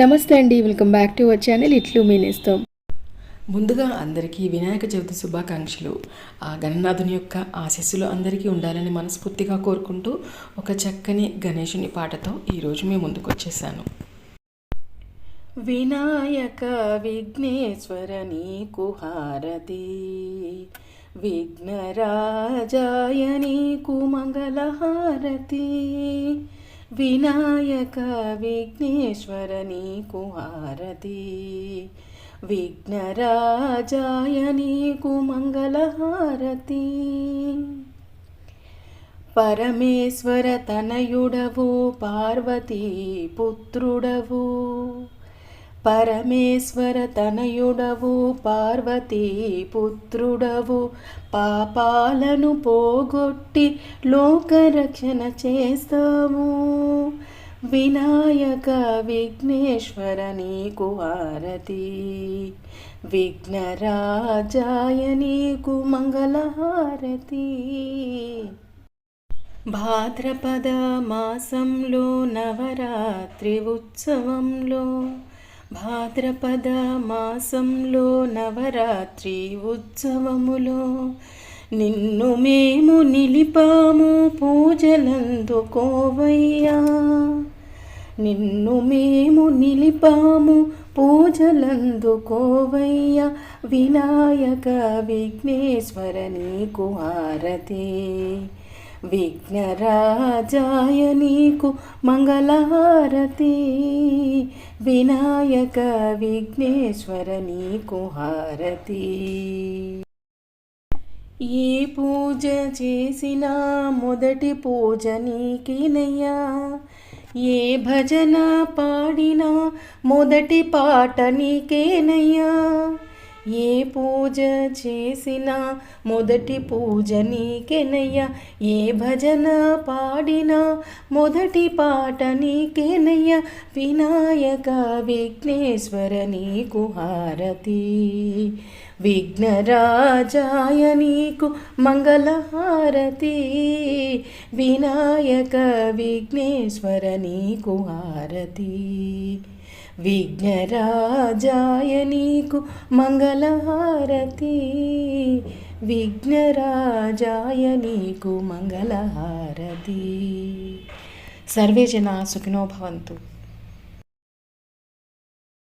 నమస్తే అండి welcome back to our channel ఇట్లు మీనేస్తాం ముందుగా అందరికీ వినాయక చవితి శుభాకాంక్షలు. ఆ గణనాథుని యొక్క ఆశీస్సులు అందరికీ ఉండాలని మనస్ఫూర్తిగా కోరుకుంటూ ఒక చక్కని గణేషుని పాటతో ఈరోజు మేము ముందుకు వచ్చేసాను. వినాయక విఘ్నేశ్వర నీకు హారతి. విఘ్నరాజాయ నీకు మంగళహారతి. వినాయక విఘ్నేశ్వర నీకు హారతి. విఘ్నరాజాయ నీకు మంగళహారతి. పరమేశ్వర తనయుడవు పార్వతీ పుత్రుడవు. పరమేశ్వర తనయుడవు పార్వతీ పుత్రుడవు. పాపాలను పోగొట్టి లోకరక్షణ చేస్తావు. వినాయక విఘ్నేశ్వర నీకు హారతి విఘ్నరాజాయ నీకు మంగళహారతి. భాద్రపద మాసంలో నవరాత్రి ఉత్సవంలో భాద్రపద మాసంలో నవరాత్రి ఉత్సవములో నిన్ను మేము నిలిపాము పూజలందుకోవయ్యా నిన్ను మేము నిలిపాము పూజలందుకోవయ్యా వినాయక విఘ్నేశ్వర నీకు హారతే. విఘ్నరాజాయ నీకు మంగళహారతి వినాయక విఘ్నేశ్వర నీకు హారతి. ఏ పూజ చేసినా మొదటి పూజ నీకినయ్యా ఏ భజన పాడినా మొదటి పాట నీకేనయ్యా ఏ పూజ చేసినా మొదటి పూజ నీకెనయ్యా. ఏ భజన పాడినా మొదటి పాట నీకెనయ్యా. వినాయక విఘ్నేశ్వర నీకు హారతి. విఘ్నరాజాయ నీకు మంగళహారతి. వినాయక విఘ్నేశ్వర నీకు హారతి. విఘ్నరాజాయ నీకు మంగళహారతి. విఘ్నరాజాయ నీకు మంగళహారతి. సర్వే జనా సుఖినో భవంతు.